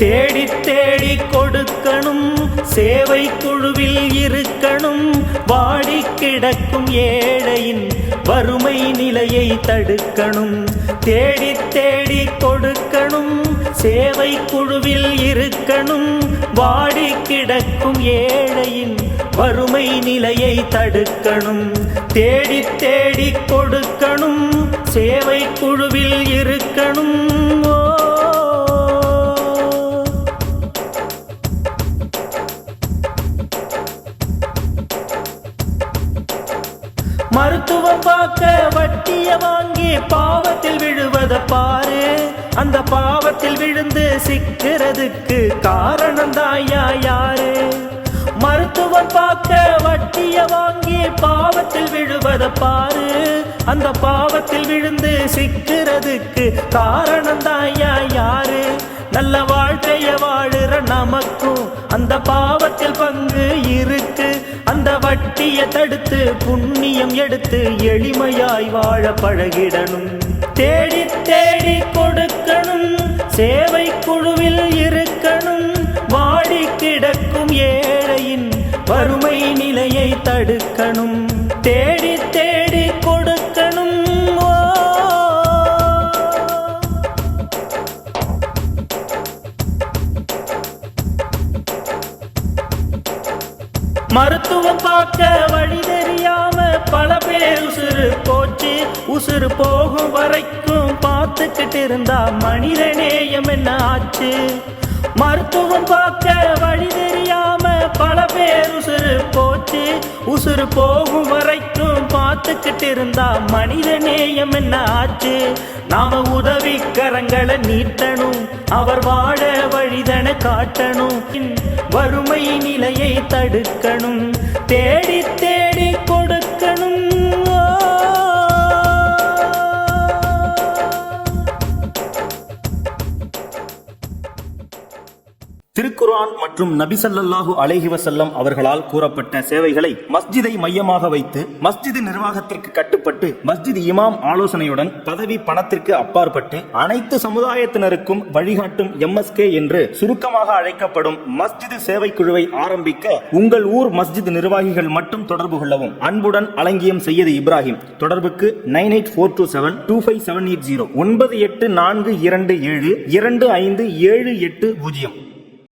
தேடி தேடி கொடுக்கணும். சேவை குழுவில் இருக்கணும். வாடி கிடக்கும் ஏழையின் வறுமை நிலையை தடுக்கணும். தேடி தேடி கொடுக்கணும். சேவை குழுவில் இருக்கணும். வாடி கிடக்கும் ஏழையின் வறுமை நிலையை தடுக்கணும். தேடி தேடி கொடுக்கணும். சேவை குழுவில் இருக்கணும். மருத்துவம் பார்க்க வட்டிய வாங்கி பாவத்தில் விழுவத பாரு. அந்த பாவத்தில் விழுந்து சிக்கிறதுக்கு காரணம் தாயா யாரு? மருத்துவம் பார்க்க வட்டிய வாங்கி பாவத்தில் விழுவத பாரு. அந்த பாவத்தில் விழுந்து சிக்கிறதுக்கு காரணம் தாயா யாரு? நல்ல வாழ்க்கைய வாழுற நமக்கும் அந்த பாவத்தில் பங்கு இருக்கு. பட்டிய தடுத்து புண்ணியம் எடுத்து எளிமையாய் வாழ பழகிடணும். தேடி தேடி கொடுக்கணும். சேவை குழுவில் இருக்கணும். வாடி கிடக்கும் ஏழையின் வறுமை நிலையை தடுக்கணும். மருத்துவம் பார்க்க வழி தெரியாம பல பேர் உசுறு போச்சு. உசுறு போகும் வரைக்கும் பார்த்துக்கிட்டு இருந்தா மனித நேயம் என்ன ஆச்சு? மருத்துவம் பார்க்க வழி தெரியாம பல பேர் உசுறு போச்சு. உசுறு போகும் வரைக்கும் பார்த்துக்கிட்டு இருந்தா மனித நேயம் என்ன ஆச்சு? நாம உதவி கரங்களை நீட்டணும். அவர் வாழ வழிதனை காட்டணும். வறுமை நிலையை தடுக்கணும். தேடித்தே திருக்குரான் மற்றும் நபிசல்லாஹு ஸல்லல்லாஹு அலைஹி அவர்களால் கூறப்பட்ட சேவைகளை மஸ்ஜிதை மையமாக வைத்து மஸ்ஜிது நிர்வாகத்திற்கு கட்டுப்பட்டு மஸ்ஜித் இமாம் ஆலோசனையுடன் பதவி பணத்திற்கு அப்பாற்பட்டு அனைத்து சமுதாயத்தினருக்கும் வழிகாட்டும் எம்எஸ்கே என்று சுருக்கமாக அழைக்கப்படும் மஸ்ஜிது சேவை குழுவை ஆரம்பிக்க உங்கள் ஊர் மஸ்ஜித் நிர்வாகிகள் மட்டும் தொடர்பு கொள்ளவும். அன்புடன் அலங்கியம் செய்யது இப்ராஹிம். தொடர்புக்கு nine eight four two seven two five seven eight zero. ஒன்பது எட்டு நான்கு இரண்டு ஏழு இரண்டு ஐந்து ஏழு எட்டு பூஜ்ஜியம்.